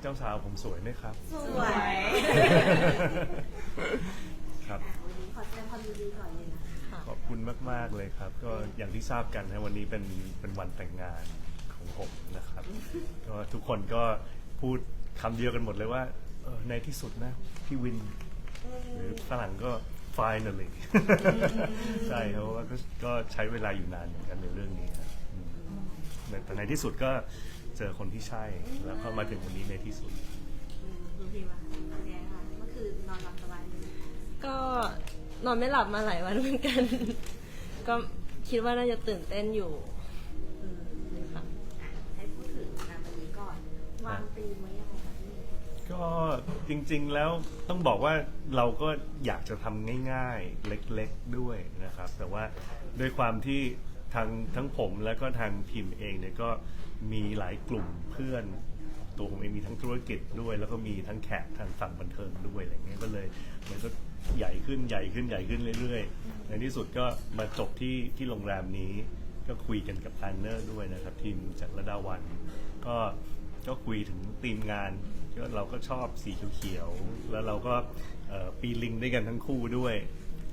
เจ้าสาวผมสวยไหมครับ สวย ครับ วันนี้ขอแสดงความยินดีก่อนเลยนะค่ะขอบคุณมาก ๆ เลยครับ ก็อย่างที่ทราบกันนะวันนี้เป็นเป็นวันแต่งงานของผมนะครับ ก็ทุกคนก็พูดคำเดียวกันหมดเลยว่าเออในที่สุดนะพี่วิน หรือฝรั่งก็ finally ใช่เพราะว่าก็ก็ใช้เวลาอยู่นานเหมือนกันในเรื่องนี้ครับอืมแต่ในที่สุดก็ เจอคนที่ใช่ แล้วก็มาถึงวันนี้ในที่สุด อืมคุณพี่ว่าเป็นไงคะเมื่อคืนนอนหลับสบายไหมก็นอนไม่หลับมาหลายวันเหมือนกัน ก็คิดว่าน่าจะตื่นเต้นอยู่อืมค่ะ อะให้พูดถึงงานวันนี้ก่อน วางธีมไว้ยังไงคะพี่ก็จริงๆแล้วต้องบอกว่าเราก็อยากจะทำง่ายๆ เล็กๆด้วยนะครับ แต่ว่าด้วยความที่ทางทั้งผมแล้วก็ทางทีมเองเนี่ยก็ มีหลายกลุ่มเพื่อน ตัวผมเองมีทั้งธุรกิจด้วย แล้วก็มีทั้งแขกทางฝั่งบันเทิงด้วยอะไรเงี้ยก็เลยมันก็ใหญ่ขึ้นใหญ่ขึ้นใหญ่ขึ้นเรื่อยๆ ในที่สุดก็มาจบที่ที่โรงแรมนี้ ก็คุยกันกับพลานเนอร์ด้วยนะครับ ทีมจากระดาวัน ก็ก็คุยถึงทีมงานก็เราก็ชอบสีเขียวๆแล้วเราก็ปีลิงด้วยกันทั้งคู่ด้วย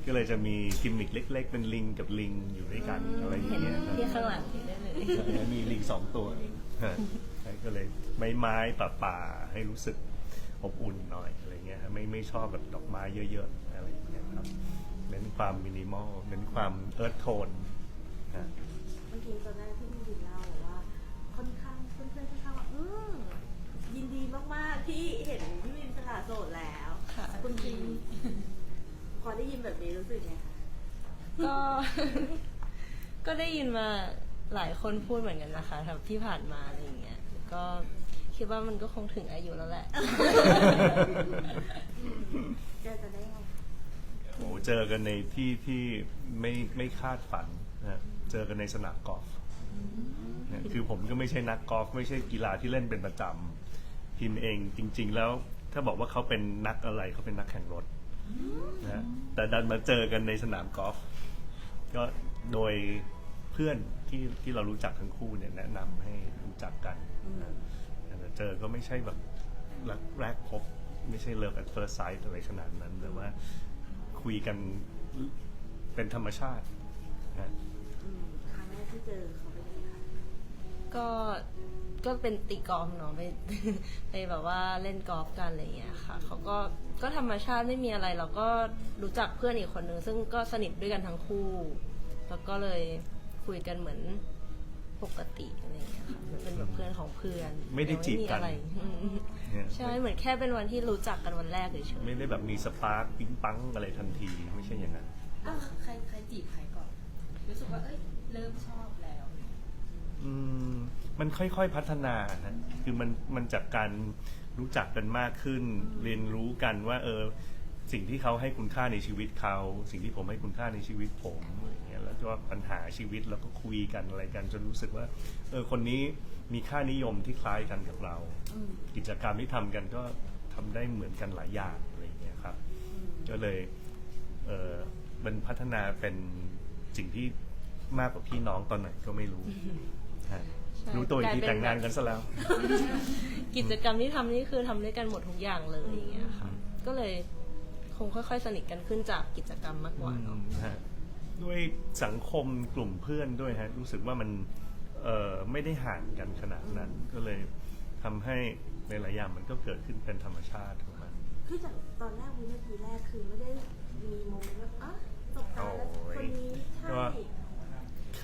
ก็เลยจะมีกิมมิคเล็ก ๆ เป็นลิงกับลิงอยู่ด้วยกันอะไรอย่างเห็นเงี้ยครับที่ข้างหลังเห็นได้เลยแล้วมีลิงสองตัวฮะใช่ก็เลยไม้ไม้ป่าป่าๆให้รู้สึกอบอุ่นหน่อยอะไรเงี้ยฮะไม่ไม่ชอบแบบดอกไม้เยอะๆอะไรอย่างเงี้ยครับเน้นความมินิมอลเน้นความเอิร์ธโทนฮะ เมื่อกี้ตอนแรกที่พี่วินเล่าบอกว่าค่อนข้างเพื่อนๆค่อนข้างว่าอืมยินดีมากๆที่เห็นพี่วินสละโสดแล้วค่ะ คุณพิม พอได้ยินแบบนี้รู้สึกไงคะก็ ก็ได้ยินมาหลายคนพูดเหมือนกันนะคะแบบที่ผ่านมาอะไรอย่างเงี้ย ก็คิดว่ามันก็คงถึงอายุแล้วแหละ เจอกันได้ไงโอ้เจอกันในที่ที่ไม่ไม่คาดฝันนะฮะเจอกันในสนามกอล์ฟเนี่ยคือผมก็ไม่ใช่นักกอล์ฟไม่ใช่กีฬาที่เล่นเป็นประจำพิมเองจริง ๆ แล้วถ้าบอกว่าเขาเป็นนักอะไรเขาเป็นนักแข่งรถ นะฮะแต่ดันมาเจอกันในสนามกอล์ฟก็โดยเพื่อนที่ที่เรารู้จักทั้งคู่เนี่ยแนะนำให้รู้จักกันนะแต่เจอก็ไม่ใช่แบบรักแรกพบ ไม่ใช่เลิฟ at first sight อะไรขนาดนั้นแต่ว่าคุยกันเป็นธรรมชาตินะ อืมครั้งแรกที่เจอเขาเป็นยังไงคะก็ ก็เป็นตีกอล์ฟเนาะไปไปแบบว่าเล่นกอล์ฟกันอะไรอย่างเงี้ยค่ะเขาก็ก็ธรรมชาติไม่มีอะไรเราก็รู้จักเพื่อนอีกคนนึงซึ่งก็สนิทด้วยกันทั้งคู่ แล้วก็เลยคุยกันเหมือนปกติอะไรอย่างเงี้ยค่ะมันเป็นแบบเพื่อนของเพื่อนไม่ได้จีบกัน อะไรอืมเนี่ยใช่เหมือนแค่เป็นวันที่รู้จักกันวันแรกเฉยไม่ได้แบบมีสปาร์คปิ๊งปังอะไรทันทีไม่ใช่อย่างนั้นอะใครใครจีบใครก่อน รู้สึกว่า เอ้ย เริ่มชอบแล้ว อืม มันค่อยๆพัฒนาฮะคือมันมันจากการรู้จักกันมากขึ้น เรียนรู้กันว่า เออ สิ่งที่เขาให้คุณค่าในชีวิตเขา สิ่งที่ผมให้คุณค่าในชีวิตผมอะไรอย่างเงี้ยแล้วก็ปัญหาชีวิตแล้วก็คุยกันอะไรกันจนรู้สึกว่า เออคนนี้มีค่านิยมที่คล้ายกันกับเรา กิจกรรมที่ทำกันก็ทำได้เหมือนกันหลายอย่างอะไรอย่างเงี้ยครับ ก็เลยเออมันพัฒนาเป็นสิ่งที่มากกว่าพี่น้องตอนไหนก็ไม่รู้ใช่ รู้ตัวอีกทีลยเป็แต่งงานกันซะแล้ว กิจกรรมที่ทำนี่คือทำด้วยกันหมดทุกอย่างเลยอย่างเงี้ยค่ะ ก็เลยคงค่อยๆ สนิทกันขึ้นจากกิจกรรมมากกว่าเนาะ ฮะด้วยสังคมกลุ่มเพื่อนด้วยฮะรู้สึกว่ามันเอ่อไม่ได้ห่างกันขนาดนั้น ก็เลยทำให้ในหลายอย่างมันก็เกิดขึ้นเป็นธรรมชาติของมัน คือจากตอนแรกวินาทีแรกคือไม่ได้มีโมเมนต์ว่าอะตกตาแล้วคนนี้ใช่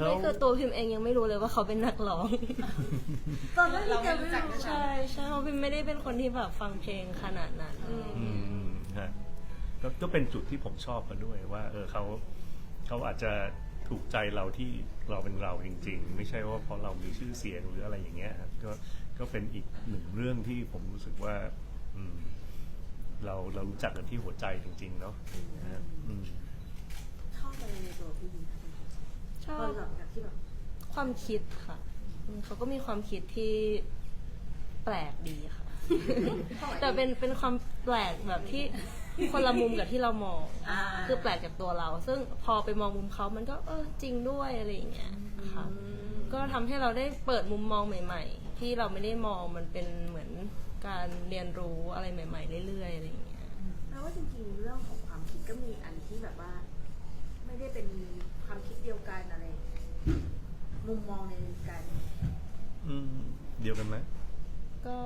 เขาไม่คือตัวพิมเองยังไม่รู้เลยว่าเขาเป็นนักร้อง ตอนแรกที่เจอไม่เราไม่รู้จักรู้ใช่ใช่เพราะพิมไม่ได้เป็นคนที่แบบฟังเพลงขนาดนั้นอะไรอย่างอืเงี้ยมฮะก็ก็เป็นจุดที่ผมชอบกันด้วยว่า เออเขาเขาอาจจะถูกใจเราที่เราเป็นเราจริง ๆ ไม่ใช่ว่าเพราะเรามีชื่อเสียงหรืออะไรอย่างเงี้ยครับก็ก็เป็นอีกหนึ่งเรื่องที่ผมรู้สึกว่า อืม เราเรารู้จักกันที่หัวใจจริง ๆ เนาะนะฮะอืม ชอบอะไรในตัวพี่วิน ชอพอบหลังจากที่แบบความคิดค่ะอืมเขาก็มีความคิดที่แปลกดีค่ะ แต่เป็นเป็นความแปลกแบบที่คนละมุมกับที่เรามอง อ่าคือแปลกจากตัวเรา ซึ่งพอไปมองมุมเขามันก็เออจริงด้วยอะไรอย่างเงี้ยค่ะ ก็ทำให้เราได้เปิดมุมมองใหม่ ๆ ที่เราไม่ได้มองมันเป็นเหมือนการเรียนรู้อะไรใหม่ ๆ เรื่อยๆอะไรอย่างเงี้ย แปลว่าจริงๆเรื่องของความคิดก็มีอันที่แบบว่า ไม่ได้เป็น ความคิดเดียวกันอะไร มุมมองในการอืมเดียวกันไหมก็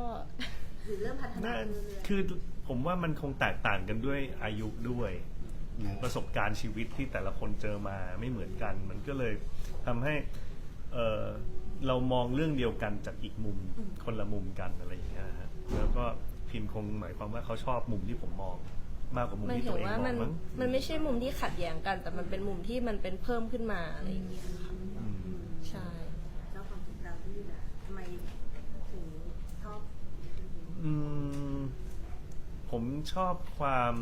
หรือเริ่มพัฒนาน่าเรื่อยๆคือผมว่ามันคงแตกต่างกันด้วยอายุด้วยหรือประสบการณ์ชีวิตที่แต่ละคนเจอมาไม่เหมือนกัน มันก็เลยทำให้เอ่อเรามองเรื่องเดียวกันจากอีกมุมคนละมุมกันอะไรอย่างเงี้ยฮะแล้วก็พิมพ์คงหมายความว่าเขาชอบมุมที่ผมมอง มากกว่ามุมมันที่ถึตัวงเองว่ามอมังนมั้งมันไม่ใช่มุมที่ขัดแย้งกัน แต่มันเป็นมุมที่มันเป็นเพิ่มขึ้นมาอะไรอย่างเงี้ยค่ะอืมใช่ แล้วความคิดเราที่นะทำไมถึงชอบอืมผมชอบความ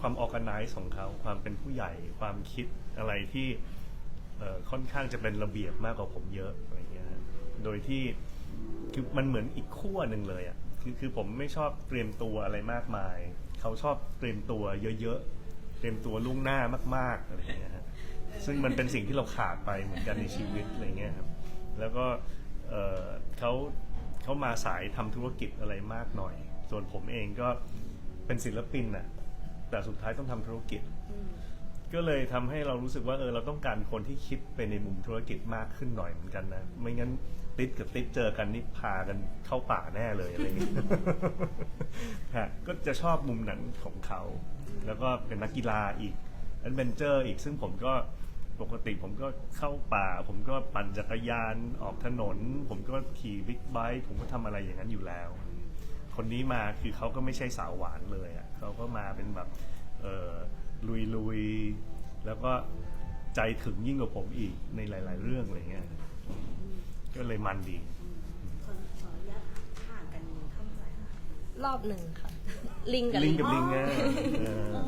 ความออ g a ไนซ์ของเขา ความเป็นผู้ใหญ่ ความคิดอะไรที่เอ่อค่อนข้างจะเป็นระเบียบมากกว่าผมเยอะอะไรเงี้ยฮะโดยที่คือมันเหมือนอีกขั้วหนึ่งเลยอะ คือคือผมไม่ชอบเตรียมตัวอะไรมากมาย เขาชอบเตรียมตัวเยอะๆ เตรียมตัวล่วงหน้ามากๆอะไรเงี้ยฮะซึ่งมันเป็นสิ่งที่เราขาดไปเหมือนกันในชีวิตอะไรเงี้ยครับ แล้วก็เอ่อเขาเขามาสายทำธุรกิจอะไรมากหน่อย ส่วนผมเองก็เป็นศิลปินน่ะ แต่สุดท้ายต้องทำธุรกิจ ก็เลยทำให้เรารู้สึกว่าเออเราต้องการคนที่คิดไปในมุมธุรกิจมากขึ้นหน่อยเหมือนกันนะ ไม่งั้น ติ๊ดกับติ๊ดเจอกันนี่พากันเข้าป่าแน่เลยอะไรอย่างเงี้ย ฮะก็จะชอบมุมนั้นของเขา แล้วก็เป็นนักกีฬาอีกแอดเวนเจอร์อีกซึ่งผมก็ปกติผมก็เข้าป่า ผมก็ปั่นจักรยานออกถนน ผมก็ขี่บิ๊กไบค์ผมก็ทำอะไรอย่างนั้นอยู่แล้ว คนนี้มาคือเขาก็ไม่ใช่สาวหวานเลยอะเขาก็มาเป็นแบบเออลุยลุยๆแล้วก็ใจถึงยิ่งกว่าผมอีกในหลาย ๆ เรื่องอะไรเงี้ย ก็เลยมันดีคนขออนุญาตห่างกันเท่าไหร่คะรอบหนึ่งค่ะ ลิงกับลิลิงงกับลิงไงเอออ๋อ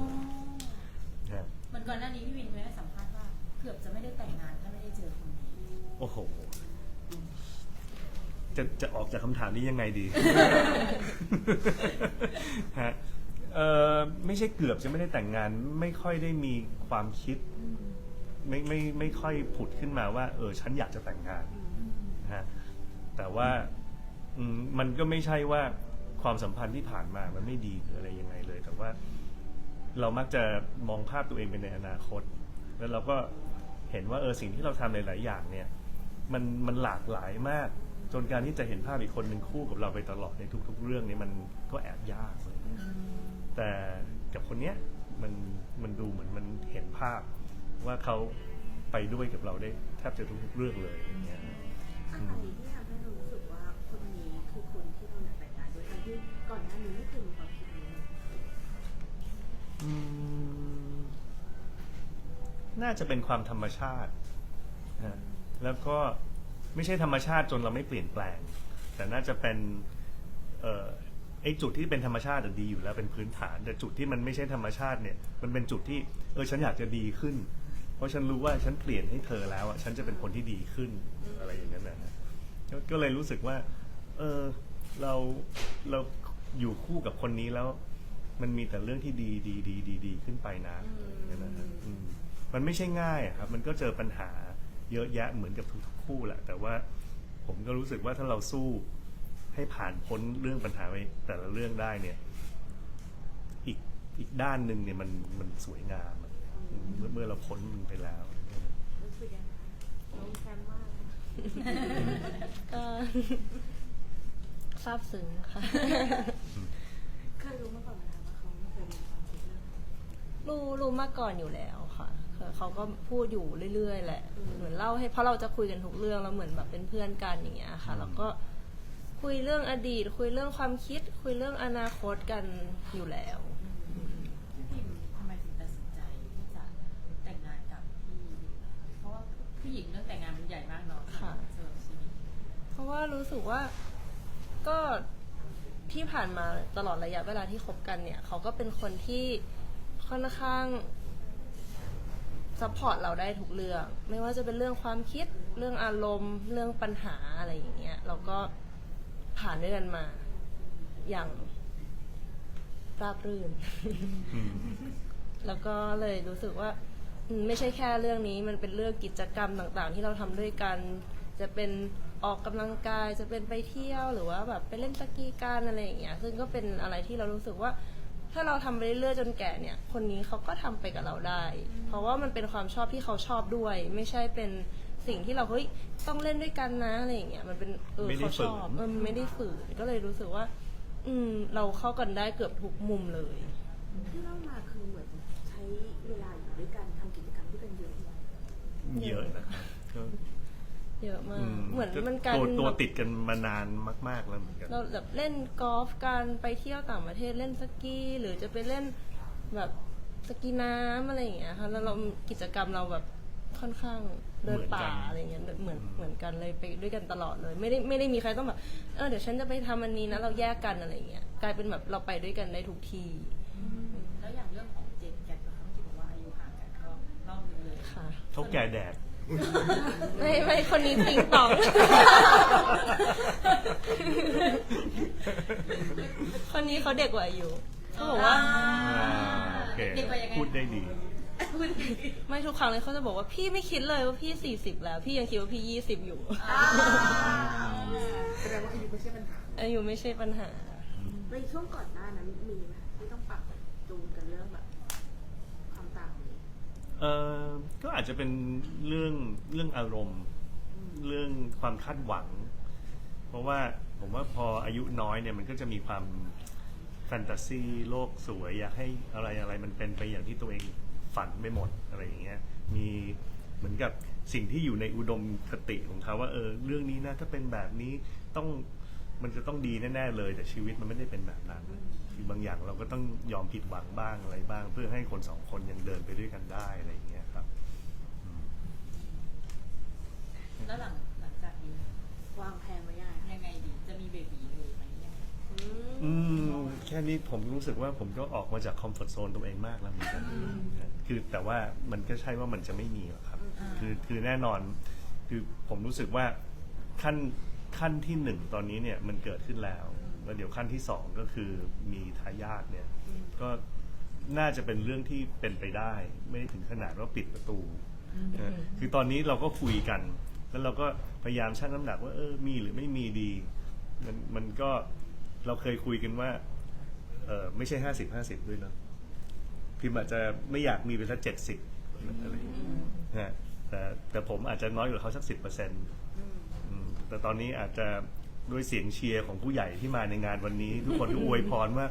ฮะมันก่อนหน้านี้พี่วินเคยให้สัมภาษณ์ว่า เกือบจะไม่ได้แต่งงานถ้าไม่ได้เจอคนนี้โอ้โห จะจะออกจากคำถามนี้ยังไงดี ฮะเออไม่ใช่เกือบจะไม่ได้แต่งงาน ไม่ค่อยได้มีความคิด ไม่ไม่ไม่ค่อยผุดขึ้นมาว่า เออ ฉันอยากจะแต่งงาน นะฮะแต่ว่าอืมมันก็ไม่ใช่ว่าความสัมพันธ์ที่ผ่านมามันไม่ดีหรืออะไรยังไงเลย แต่ว่าเรามักจะมองภาพตัวเองเป็นในอนาคต แล้วเราก็เห็นว่าเออสิ่งที่เราทำหลาย ๆ อย่างเนี่ย มันมันหลากหลายมาก จนการที่จะเห็นภาพอีกคนหนึ่งคู่กับเราไปตลอดในทุก ๆ เรื่องนี้มันก็แอบยากเลยแต่กับคนเนี้ยมันมันดูเหมือนมันเห็นภาพว่าเขาไปด้วยกับเราได้แทบจะทุกๆเรื่องเลยอย่างเงี้ย อะไรที่ทำให้เรารู้สึกว่าคนนี้คือคนที่เราอยากแต่งงานด้วยทั้งที่ก่อนหน้านี้ไม่เคยมีความคิดนี้เลยอืมน่าจะเป็นความธรรมชาตินะแล้วก็ไม่ใช่ธรรมชาติจนเราไม่เปลี่ยนแปลง แต่น่าจะเป็นเอ่อไอ้จุดที่เป็นธรรมชาติอะดีอยู่แล้วเป็นพื้นฐาน แต่จุดที่มันไม่ใช่ธรรมชาติเนี่ย มันเป็นจุดที่เออฉันอยากจะดีขึ้น เพราะฉันรู้ว่าฉันเปลี่ยนให้เธอแล้วอะฉันจะเป็นคนที่ดีขึ้นอะไรอย่างนั้นนะฮะก็ก็เลยรู้สึกว่า เออเราเราอยู่คู่กับคนนี้แล้ว มันมีแต่เรื่องที่ดีดีดีดีดีขึ้นไปนะอย่างนั้นนะฮะอืมมันไม่ใช่ง่ายอะครับ มันก็เจอปัญหาเยอะแยะเหมือนกับทุกๆคู่แหละ แต่ว่าผมก็รู้สึกว่าถ้าเราสู้ให้ผ่านพ้นเรื่องปัญหาไปแต่ละเรื่องได้เนี่ย อีกอีกด้านหนึ่งเนี่ยมันมันสวยงามอะ เมื่อเมื่อเราพ้นมันไปแล้ว รู้สึกยังไงน้องแซมมากเลยก็ซาบซึ้งค่ะ เคยรู้มาก่อนไหมคะว่าเขาไม่เคยมีความคิดเรื่องนี้รู้รู้มาก่อนอยู่แล้วค่ะคือเขาก็พูดอยู่เรื่อยๆแหละ เหมือนเล่าให้เพราะเราจะคุยกันทุกเรื่องแล้วเหมือนแบบเป็นเพื่อนกันอย่างเงี้ยค่ะอืมแล้วก็คุยเรื่องอดีต คุยเรื่องความคิด คุยเรื่องอนาคตกันอยู่แล้ว พี่พิมทำไมถึงตัดสินใจที่จะแต่งงานกับพี่วินเพราะว่า ผู้หญิงเรื่องแต่งงานมันใหญ่มากเนาะค่ะ สำหรับชีวิตเพราะว่ารู้สึกว่าก็ที่ผ่านมาตลอดระยะเวลาที่คบกันเนี่ย เขาก็เป็นคนที่ค่อนข้างซัพพอร์ตเราได้ทุกเรื่อง ไม่ว่าจะเป็นเรื่องความคิดเรื่องอารมณ์ เรื่องปัญหาอะไรอย่างเงี้ยเราก็ผ่านด้วยกันมา อย่างราบรื่นอืมแล้วก็เลยรู้สึกว่า อืมไม่ใช่แค่เรื่องนี้มันเป็นเรื่องกิจกรรมต่างๆ ที่เราทำด้วยกัน จะเป็นออกกำลังกายจะเป็นไปเที่ยวหรือว่าแบบไปเล่นสกีกันอะไรอย่างเงี้ยซึ่งก็เป็นอะไรที่เรารู้สึกว่า ถ้าเราทำไปเรื่อยๆจนแก่เนี่ย คนนี้เขาก็ทำไปกับเราได้ เพราะว่ามันเป็นความชอบที่เขาชอบด้วย ไม่ใช่เป็นสิ่งที่เราเฮ้ยต้องเล่นด้วยกันนะอะไรอย่างเงี้ยมันเป็นเออไม่ได้เขาชอบฝืน เออมันไม่ได้ฝืนก็เลยรู้สึกว่า อืมเราเข้ากันได้เกือบทุกมุมเลย ที่เล่ามา เยอะนะครับก็เยอะมาอืกเหมือนมันการตัวตัวแบบติดกันมานานมาก ๆ แล้วเหมือนกัน เราแบบเล่นกอล์ฟกันไปเที่ยวต่างประเทศเล่นสกีหรือจะไปเล่นแบบสกีน้ำอะไรอย่างเงี้ยค่ะแล้วเรากิจกรรมเราแบบค่อนข้างเดินป่าเหมือนกัน อะไรเงี้ยเหมือนเหมือนกันเลยไปด้วยกันตลอดเลย ไม่ได้ไม่ได้มีใครต้องแบบเออเดี๋ยวฉันจะไปทำอันนี้นะเราแยกกันอะไรเงี้ยกลายเป็นแบบเราไปด้วยกันได้ทุกที่ เลยค่ะเขาแก่แดด ไม่ไม่คนนี้ติงตอง คนนี้เขาเด็กกว่าอายู่เขาบอกว่า อ่าโอเคเด็กกว่ายังไง พูดได้ดีพูดดีไม่ทุกครั้งเลยเขาจะบอกว่าพี่ไม่คิดเลยว่าพี่สี่สิบแล้ว พี่ยังคิดว่าพี่ยี่สิบอยู่ แสดงว่าอายุไม่ใช่ปัญหาอายุไม่ใช่ปัญหา ในช่วงก่อนหน้านั้นมีไหมที่ต้องปรับจูนกันเรื่องแบบความต่างนี้ เออก็อาจจะเป็นเรื่องเรื่องอารมณ์ เรื่องความคาดหวัง เพราะว่าผมว่าพออายุน้อยเนี่ยมันก็จะมีความแฟนตาซีโลกสวยอยากให้อะไรอะไรมันเป็นไปอย่างที่ตัวเองฝันไปหมดอะไรอย่างเงี้ยมีเหมือนกับสิ่งที่อยู่ในอุดมคติของเขาว่าเออเรื่องนี้นะถ้าเป็นแบบนี้ต้อง มันจะต้องดีแน่ๆเลย แต่ชีวิตมันไม่ได้เป็นแบบนั้นคือบางอย่างเราก็ต้องยอมผิดหวังบ้างอะไรบ้าง เพื่อให้คนสองคนยังเดินไปด้วยกันได้อะไรอย่างเงี้ยครับแล้วหลังหลังจากนี้วางแผนไว้ยังไงยังไงดีจะมีเบบีเลยไหมยังไงอืมแค่นี้ผมรู้สึกว่าผมก็ออกมาจากคอมฟอร์ทโซนตัวเองมากแล้วเหมือนกันคือแต่ว่ามันก็ใช่ว่ามันจะไม่มีหรอกครับ คือคือแน่นอนคือผมรู้สึกว่าขั้น ขั้นที่หนึ่งตอนนี้เนี่ยมันเกิดขึ้นแล้วแล้วเดี๋ยวขั้นที่สองก็คือมีทายาทเนี่ยก็น่าจะเป็นเรื่องที่เป็นไปได้ ไม่ได้ถึงขนาดว่าปิดประตูนะคือตอนนี้เราก็คุยกัน แล้วเราก็พยายามชั่งน้ำหนักว่าเออมีหรือไม่มีดี มันมันก็เราเคยคุยกันว่าเออไม่ใช่ห้าสิบห้าสิบด้วยเนาะพิมอาจจะไม่อยากมีไปสักเจ็ดสิบอะไรอย่างเงี้ยนะฮะแต่แต่ผมอาจจะน้อยกว่าเขาสักสิบเปอร์เซ็นต์ แต่ตอนนี้อาจจะด้วยเสียงเชียร์ของผู้ใหญ่ที่มาในงานวันนี้ ทุกคนก็อวยพรว่า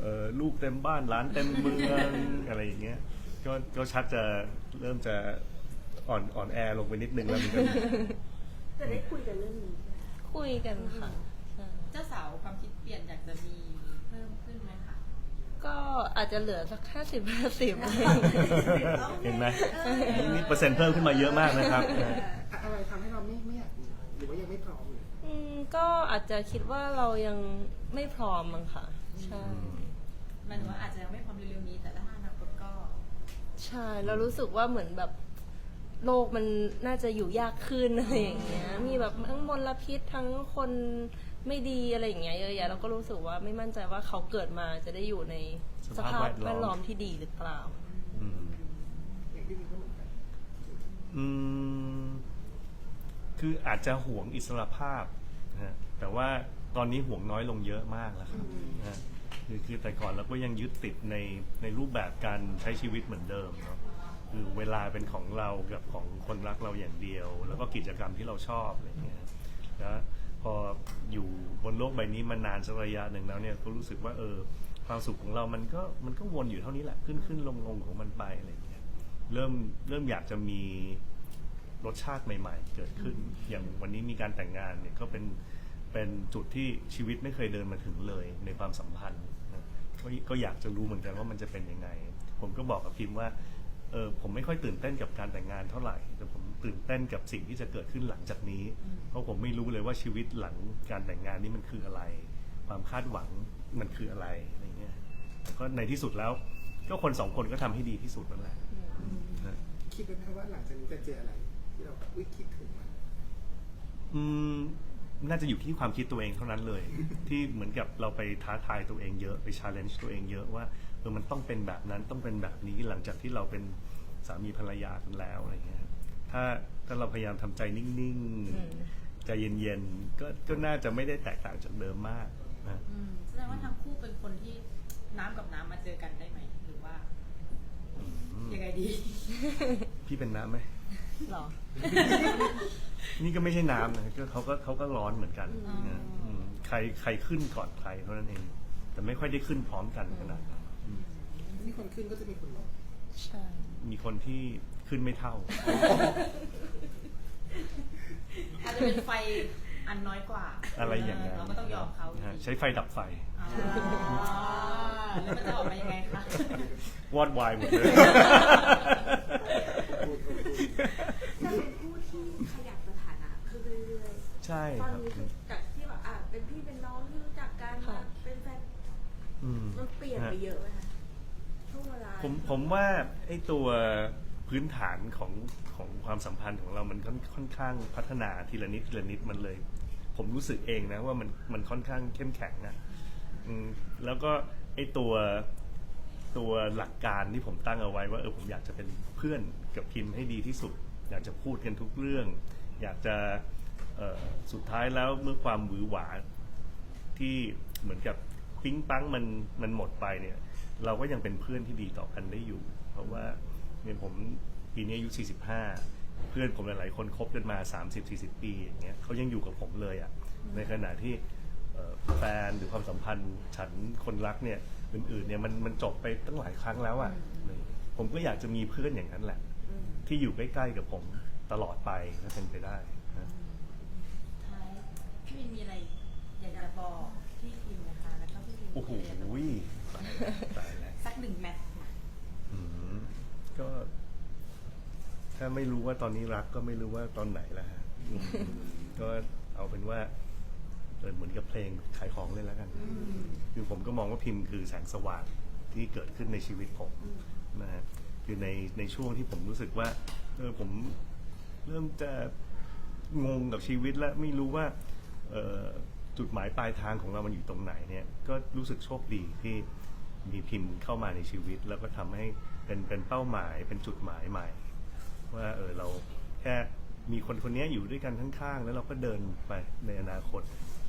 เออลูกเต็มบ้านร้านเต็มเมืองอะไรอย่างเงี้ยก็ก็ชักจะเริ่มจะอ่อนอ่อนแอลงไปนิดนึงแล้วเหมือนกัน จะได้คุยกันเรื่องนี้ใช่ไหมคุยกันค่ะใช่เจ้าสาวความคิดเปลี่ยนอยากจะมีเพิ่มขึ้นไหมคะก็อาจจะเหลือสักห้าสิบห้าสิบ เห็นไหม นี่เปอร์เซ็นต์เพิ่มขึ้นมาเยอะมากนะครับอะ ก็อาจจะคิดว่าเรายังไม่พร้อมมั้งค่ะ ใช่ หมันว่าอาจจะยังไม่พร้อมเร็วๆนี้แต่ถ้าอนาคตก็ ใช่ เรารู้สึกว่าเหมือนแบบโลกมันน่าจะอยู่ยากขึ้นอะไรอย่างเงี้ย มีแบบทั้งมลพิษทั้งคนไม่ดีอะไรอย่างเงี้ยเยอะแยะเราก็รู้สึกว่าไม่มั่นใจว่าเขาเกิดมาจะได้อยู่ในสสภาพภาพแวดล้อม แวดล้อมที่ดีหรือเปล่า อืมอย่างที่มีก็เหมือนกันอืม คืออาจจะห่วงอิสรภาพ นะฮะแต่ว่าตอนนี้ห่วงน้อยลงเยอะมากแล้วครับนะฮะคือคือแต่ก่อนเราก็ยังยึดติดในในรูปแบบการใช้ชีวิตเหมือนเดิมเนาะคือเวลาเป็นของเรากับของคนรักเราอย่างเดียว แล้วก็กิจกรรมที่เราชอบอะไรเงี้ยแล้วพออยู่บนโลกใบนี้มานานสักระยะหนึ่งแล้วเนี่ยก็รู้สึกว่าเออความสุขของเรามันก็มันก็วนอยู่เท่านี้แหละขึ้นขึ้นลงลงของมันไปอะไรเงี้ยเริ่มเริ่มอยากจะมี รสชาติใหม่ ๆ เกิดขึ้น อย่างวันนี้มีการแต่งงานเนี่ยก็เป็นเป็นจุดที่ชีวิตไม่เคยเดินมาถึงเลยในความสัมพันธ์นะก็ก็อยากจะรู้เหมือนกันว่ามันจะเป็นยังไง ผมก็บอกกับพิมว่าเออผมไม่ค่อยตื่นเต้นกับการแต่งงานเท่าไหร่ แต่ผมตื่นเต้นกับสิ่งที่จะเกิดขึ้นหลังจากนี้ เพราะผมไม่รู้เลยว่าชีวิตหลังการแต่งงานนี้มันคืออะไร ความคาดหวังมันคืออะไรอะไรเงี้ยแต่ก็ในที่สุดแล้ว ก็คนสองคนก็ทำให้ดีที่สุดนั่นแหละ คิดไว้ไหมว่าหลังจากนี้จะเจออะไร เราแบบอุ๊ยคิดถึงมันอืมน่าจะอยู่ที่ความคิดตัวเองเท่านั้นเลย ที่เหมือนกับเราไปท้าทายตัวเองเยอะไปชาเลนจ์ตัวเองเยอะว่าเออมันต้องเป็นแบบนั้นต้องเป็นแบบนี้หลังจากที่เราเป็นสามีภรรยากันแล้วอะไรเงี้ยถ้าถ้าเราพยายามทำใจนิ่งอืมๆใจเย็นๆก็ก็น่าจะไม่ได้แตกต่างจากเดิมมากนะอืมแสดงว่าทั้งคู่เป็นคนที่น้ำกับน้ำมาเจอกันได้ไหมหรือว่าอืมยังไงดี พี่เป็นน้ำไหม หรอ นี่ก็ไม่ใช่น้ำนะก็เขาก็เขาก็ร้อนเหมือนกันอ๋อนะอืมใครใครขึ้นก่อนใครเท่านั้นเอง แต่ไม่ค่อยได้ขึ้นพร้อมกันขนาดนั้นอืมมีคนขึ้นก็จะมีคนลงใช่ มีคนที่ขึ้นไม่เท่า อาจจะเป็นไฟอันน้อยกว่าอะไรอย่างนั้นเราก็ต้องยอมเขานะฮะใช้ไฟดับไฟ อ๋อแล้วมันจะออกมายังไงคะ วอดวายหมดเลย พูดพูดพูด จะเป็นผู้ที่ขยับสถานะขึ้นเรื่อย ใช่ ๆ ต ค อน รับ นี้คือจากที่แบบอะเป็นพี่เป็นน้องที่รู้จักกันมาเป็นแฟน อืม มันเปลี่ยนไปเยอะไหมคะช่วงเวลา ผมผมว่า ไอ้ตัวพื้นฐานของของความสัมพันธ์ของเรามันค่อนค่อนข้างพัฒนาทีละนิดทีละนิดมันเลย ผมรู้สึกเองนะว่ามันมันค่อนข้างเข้มแข็งนะอืมแล้วก็ไอ้ตัวตัวหลักการที่ผมตั้งเอาไว้ว่าเออผมอยากจะเป็นเพื่อนกับพิมพ์ให้ดีที่สุด อยากจะพูดกันทุกเรื่อง อยากจะสุดท้ายแล้วเมื่อความหวือหวาที่เหมือนกับปิ๊งปังมันมันหมดไปเนี่ย เราก็ยังเป็นเพื่อนที่ดีต่อกันได้อยู่ ราะว่าเนี่ยผมปีนี้อายุ45 เพื่อนผมหลายๆคนคบกันมา 30-40 ปีอย่างเงี้ยเขายังอยู่กับผมเลยอะ่ะในขณะที่เอ่อแฟนหรือความสัมพันธ์ฉันคนรักเนี่ยอื่นๆเนี่ยมันมันจบไปตั้งหลายครั้งแล้วอะ่ะผมก็อยากจะมีเพื่อนอย่างนั้นแหละอืมที่อยู่ใกล้ๆกับผมตลอดไปถ้าเป็นไปได้นะท้ายพี่วินมีอะไรอยากจะบอกพี่พิมนะคะแล้วก็พี่วินโอ้โหมีอะไรจะบอกตายแล้วสักหนึ่งแมตช์นะอืม ก็ ถ้าไม่รู้ว่าตอนนี้รักก็ไม่รู้ว่าตอนไหนละฮะอืมก็เอาเป็นว่าเออเหมือนกับเพลงขายของเลยแล้วกัน คือผมก็มองว่าพิมพ์คือแสงสว่างที่เกิดขึ้นในชีวิตผมนะฮะคือในในช่วงที่ผมรู้สึกว่าเออผมเริ่มจะงงกับชีวิตและไม่รู้ว่าเอ่อจุดหมายปลายทางของเรามันอยู่ตรงไหนเนี่ย ก็รู้สึกโชคดีที่มีพิมพ์เข้ามาในชีวิต แล้วก็ทำให้ เป็นเป็นเป้าหมายเป็นจุดหมายใหม่ ว่าเออเราแค่มีคนคนนี้อยู่ด้วยกันข้างๆ แล้วเราก็เดินไปในอนาคต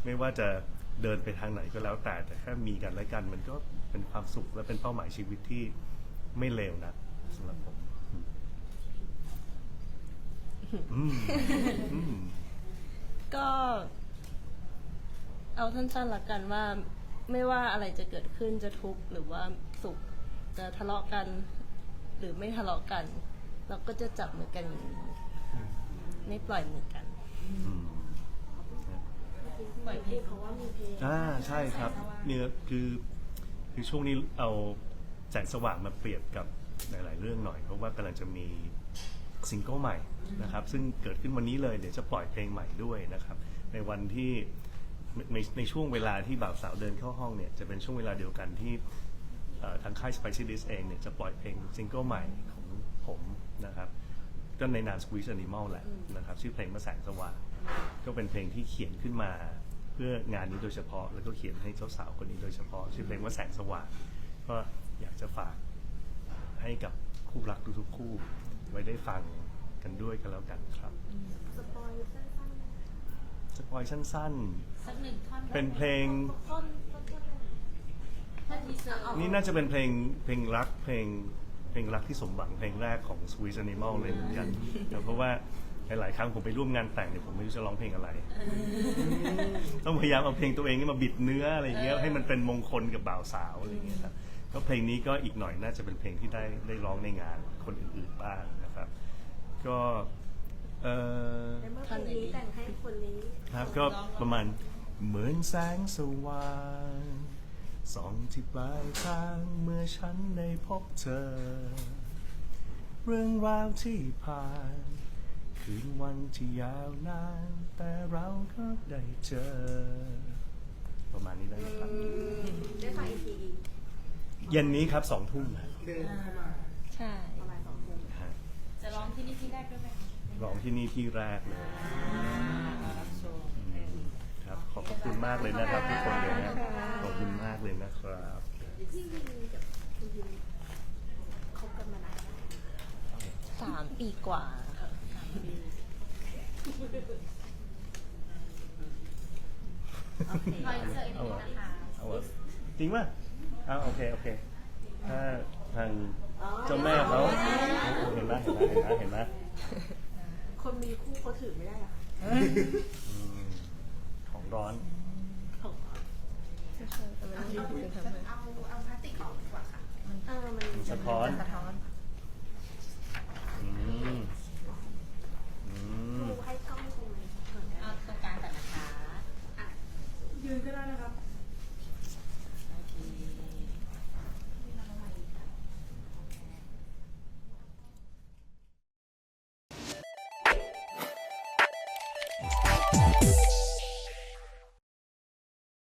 ไม่ว่าจะเดินไปทางไหนก็แล้วแต่แต่แค่มีกันและกัน มันก็เป็นความสุขและเป็นเป้าหมายชีวิตที่ไม่เลวนะสำหรับผมอืมอืมก็ เอาสั้นๆละกันว่า ไม่ว่าอะไรจะเกิดขึ้นจะทุกข์หรือว่าสุขจะทะเลาะกัน หรือไม่ทะเลาะกัน เราก็จะจับมือกันอย่างนี้ไม่ปล่อยมือกัน อืมปล่อยเพลงเขาว่ามีเพลงอ่าใช่ครับเนี่ยคือคือช่วงนี้เอาแสงสว่างมาเปรียบกับหลาย ๆ เรื่องหน่อย เพราะว่ากำลังจะมีซิงเกิลใหม่นะครับ ซึ่งเกิดขึ้นวันนี้เลยเดี๋ยวจะปล่อยเพลงใหม่ด้วยนะครับ ในวันที่ในในช่วงเวลาที่บ่าวสาวเดินเข้าห้องเนี่ยจะเป็นช่วงเวลาเดียวกันที่เอ่อ ทางค่าย Spicy Dish เองเนี่ยจะปล่อยเพลงซิงเกิลใหม่ของผมนะครับก็ในนาม Squeeze Animal แหละนะครับชื่อเพลงมาแสงสว่างก็เป็นเพลงที่เขียนขึ้นมา เพื่องานนี้โดยเฉพาะ แล้วก็เขียนให้เจ้าสาวคนนี้โดยเฉพาะ ชื่อเพลงว่าแสงสว่างก็อยากจะฝากให้กับคู่รักทุกๆคู่ ไว้ได้ฟังกันด้วยกันแล้วกันครับสปอยสั้นสปอยสั้น สักหนึ่งท่อนๆ เป็นเพลงๆท่อนท่อ นท่อนเลยท่อนทีเซอร์นี่น่าจะเป็นเพลงเพลงรักเพลงเพลงรักที่สมหวังเพลงแรกของ Sweet Animal เลยเหมือนกันแต่เพราะว่าหลายๆครั้งผมไปร่วมงานแต่งเนี่ยผมไม่รู้จะร้องเพลงอะไร ต้องพยายามเอาเพลงตัวเองนี่มาบิดเนื้ออะไรอย่างเงี้ยให้มันเป็นมงคลกับบ่าวสาวอะไรอย่างเงี้ยครับก็เพลงนี้ก็อีกหน่อยน่าจะเป็นเพลงที่ได้ได้ร้องในงานคนอื่นๆบ้างนะครับ ก็เออในเมื่อเพลงนี้แต่งให้คนนี้ ครับก็ประมาณเหมือนแสงสว่าง ส่องที่ปลายทางเมื่อฉันได้พบเธอ เรื่องราวที่ผ่าน คืนวันที่ยาวนาน แต่เราก็ได้เจอ ประมาณนี้ได้ไหมครับ ได้ฟังอีกทีเย็นนี้ครับสองทุ่มฮะเดินเข้ามาใช่ ประมาณสองทุ่มฮะจะร้องที่นี่ที่แรกด้วยไหมคะ ร้องที่นี่ที่แรกเลยรับชมครับ ขอบพระคุณมากเลยนะครับทุกคนเลยนะขอบคุณมากเลยนะครับพี่วินกับคุณยินคบกันมานานแล้วสามปีกว่าค่ะสามปีโอเคคอยเสิร์ฟนิดนึงนะคะเอาวะจริงป่ะอ้าวโอเคโอเค ถ้าทางเจ้าแม่เขาเห็นไหมเห็นไหมเห็นไหมเห็นไหมคนมีคู่เขาถือไม่ได้อะอืมของ ร้อนของไม่ใช่แต่มันไม่ได้เป็นทำไมเอาเอาพลาสติกออกดีกว่าค่ะ เออมันสะท้อนสะท้อน